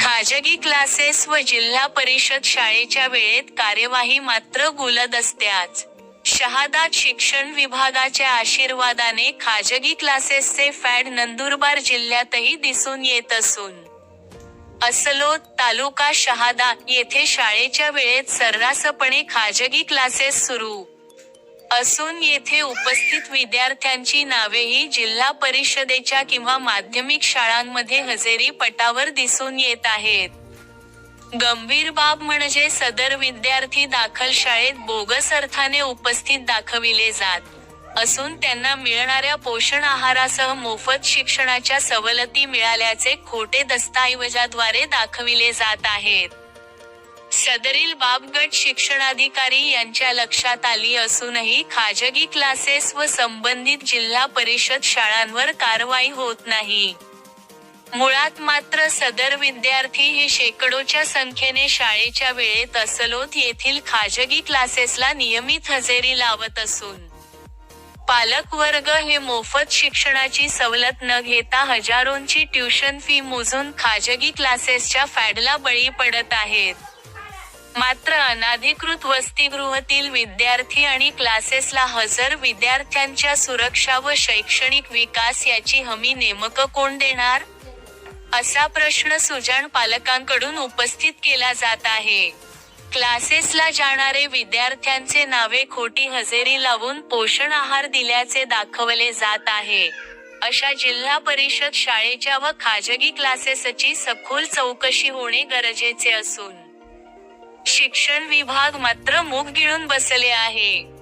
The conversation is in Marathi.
खाजगी क्लासेस व जिल्हा परिषद शाळेच्या वेळेत कार्यवाही मात्र गुलदस्त्याच शहादात शिक्षण विभागाच्या आशीर्वादाने खाजगी क्लासेसचे फॅड नंदुरबार जिल्ह्यातही दिसून येत असून. असलोद तालुका शहादा येथे शाळेच्या वेळेत सर्रासपणे खाजगी क्लासेस सुरू. असून येथे उपस्थित विद्यार्थ्यांची नावेही जिल्हा परिषदेच्या किंवा माध्यमिक शाळांमध्ये हजेरी पटावर दिसून येत आहेत. गंभीर बाब म्हणजे सदर विद्यार्थी दाखल शाळेत बोगस अर्थाने उपस्थित दाखविले जात असून त्यांना मिळणाऱ्या पोषण आहारासह मोफत शिक्षणाच्या सवलती मिळाल्याचे खोटे दस्तऐवजाद्वारे दाखविले जात आहेत. सदरील बाब गट शिक्षणाधिकारी यांच्या लक्षात आली असूनही खाजगी क्लासेस व संबंधित जिल्हा परिषद शाळांवर कारवाई होत नाही. मुळात मात्र सदर विद्यार्थी हे शेकडोच्या संख्येने शाळेच्या वेळेत असलोत येथील खाजगी क्लासेसला नियमित हजेरी लावत असून. पालक वर्ग हे मोफत शिक्षणाची सवलत न घेता हजारोंची ट्युशन फी मोजून खाजगी क्लासेसच्या फॅडला बळी पडत आहेत. मात्र अनाधिकृत वसतिगृहातील विद्यार्थी आणि क्लासेसला हजर विद्यार्थ्यांच्या सुरक्षा व शैक्षणिक विकास याची हमी नेमकं कोण देणार? असा प्रश्न सुजाण पालकांकडून उपस्थित केला जात आहे. क्लासेसला जाणारे विद्यार्थ्यांचे नावे खोटी हजेरी लावून पोषण आहार दिल्याचे दाखवले जात आहे. अशा जिल्हा परिषद शाळेच्या व खाजगी क्लासेसची सखोल चौकशी होणे गरजेचे असून शिक्षण विभाग मात्र मूग गिळून बसले आहे.